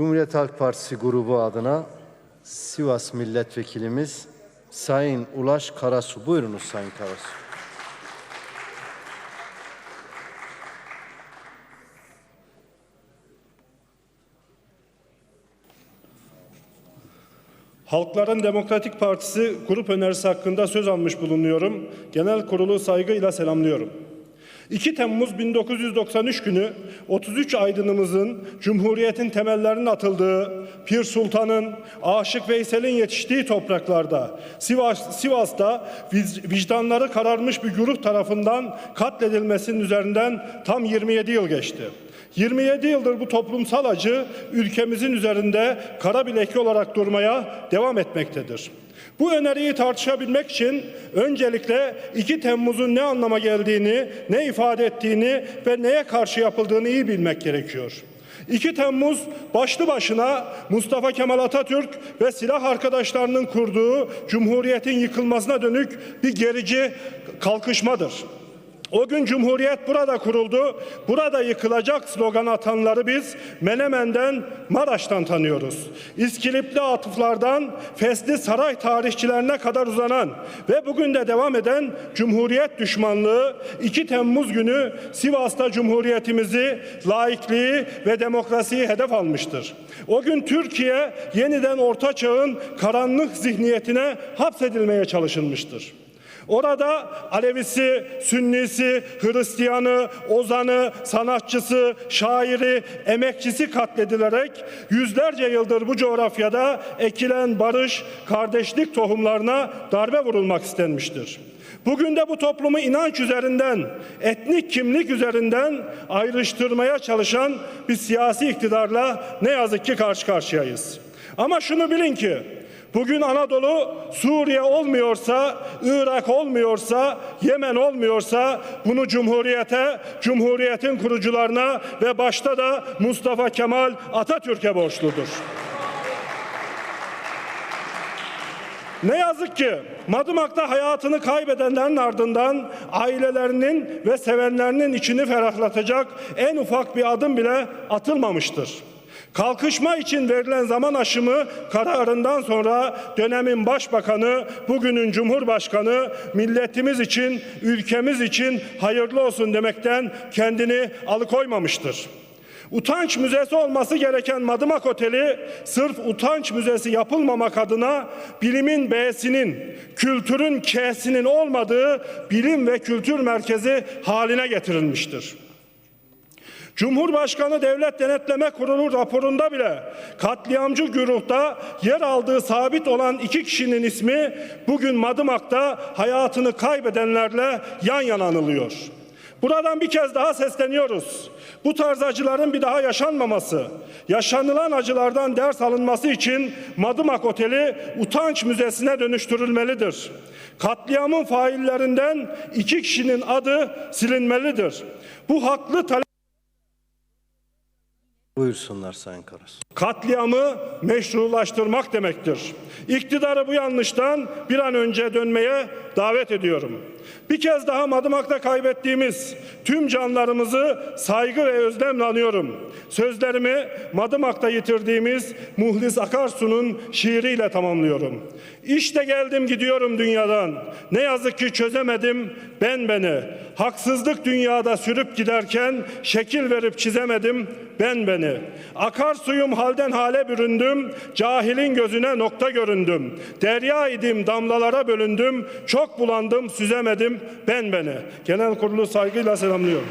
Cumhuriyet Halk Partisi grubu adına Sivas Milletvekilimiz Sayın Ulaş Karasu. Buyurunuz Sayın Karasu. Halkların Demokratik Partisi grup önerisi hakkında söz almış bulunuyorum. Genel kurulu saygıyla selamlıyorum. 2 Temmuz 1993 günü 33 aydınımızın Cumhuriyet'in temellerinin atıldığı, Pir Sultan'ın, Aşık Veysel'in yetiştiği topraklarda, Sivas, Sivas'ta vic- vicdanları kararmış bir güruh tarafından katledilmesinin üzerinden tam 27 yıl geçti. 27 yıldır bu toplumsal acı ülkemizin üzerinde kara bir leke olarak durmaya devam etmektedir. Bu öneriyi tartışabilmek için öncelikle 2 Temmuz'un ne anlama geldiğini, ne ifade ettiğini ve neye karşı yapıldığını iyi bilmek gerekiyor. 2 Temmuz başlı başına Mustafa Kemal Atatürk ve silah arkadaşlarının kurduğu Cumhuriyet'in yıkılmasına dönük bir gerici kalkışmadır. O gün Cumhuriyet burada kuruldu, burada yıkılacak slogan atanları biz Menemen'den, Maraş'tan tanıyoruz. İskilipli atıflardan Fesli Saray tarihçilerine kadar uzanan ve bugün de devam eden Cumhuriyet düşmanlığı 2 Temmuz günü Sivas'ta Cumhuriyetimizi, laikliği ve demokrasiyi hedef almıştır. O gün Türkiye yeniden Orta Çağ'ın karanlık zihniyetine hapsedilmeye çalışılmıştır. Orada Alevisi, Sünnisi, Hristiyanı, ozanı, sanatçısı, şairi, emekçisi katledilerek yüzlerce yıldır bu coğrafyada ekilen barış, kardeşlik tohumlarına darbe vurulmak istenmiştir. Bugün de bu toplumu inanç üzerinden, etnik kimlik üzerinden ayrıştırmaya çalışan bir siyasi iktidarla ne yazık ki karşı karşıyayız. Ama şunu bilin ki Bugün Anadolu Suriye olmuyorsa, Irak olmuyorsa, Yemen olmuyorsa bunu Cumhuriyete, Cumhuriyetin kurucularına ve başta da Mustafa Kemal Atatürk'e borçludur. Ne yazık ki Madımak'ta hayatını kaybedenlerin ardından ailelerinin ve sevenlerinin içini ferahlatacak en ufak bir adım bile atılmamıştır. Kalkışma için verilen zaman aşımı kararından sonra dönemin başbakanı, bugünün cumhurbaşkanı milletimiz için, ülkemiz için hayırlı olsun demekten kendini alıkoymamıştır. Utanç müzesi olması gereken Madımak Oteli sırf utanç müzesi yapılmamak adına bilimin B'sinin, kültürün K'sinin olmadığı bilim ve kültür merkezi haline getirilmiştir. Cumhurbaşkanı Devlet Denetleme Kurulu raporunda bile katliamcı güruhta yer aldığı sabit olan iki kişinin ismi bugün Madımak'ta hayatını kaybedenlerle yan yana anılıyor. Buradan bir kez daha sesleniyoruz. Bu tarz acıların bir daha yaşanmaması, yaşanılan acılardan ders alınması için Madımak Oteli utanç müzesine dönüştürülmelidir. Katliamın faillerinden iki kişinin adı silinmelidir. Bu haklı talep Buyursunlar Sayın Karasu. katliamı meşrulaştırmak demektir. İktidarı bu yanlıştan bir an önce dönmeye davet ediyorum. Bir kez daha Madımak'ta kaybettiğimiz tüm canlarımızı saygı ve özlemle anıyorum. Sözlerimi Madımak'ta yitirdiğimiz Muhlis Akarsu'nun şiiriyle tamamlıyorum. İşte geldim gidiyorum dünyadan. Ne yazık ki çözemedim ben beni. Haksızlık dünyada sürüp giderken şekil verip çizemedim ben beni. Akarsuyum halden hale büründüm. Cahilin gözüne nokta göründüm. Derya idim damlalara bölündüm. Çok bulandım süzemedim ben beni. Genel kurulu saygıyla selamlıyorum.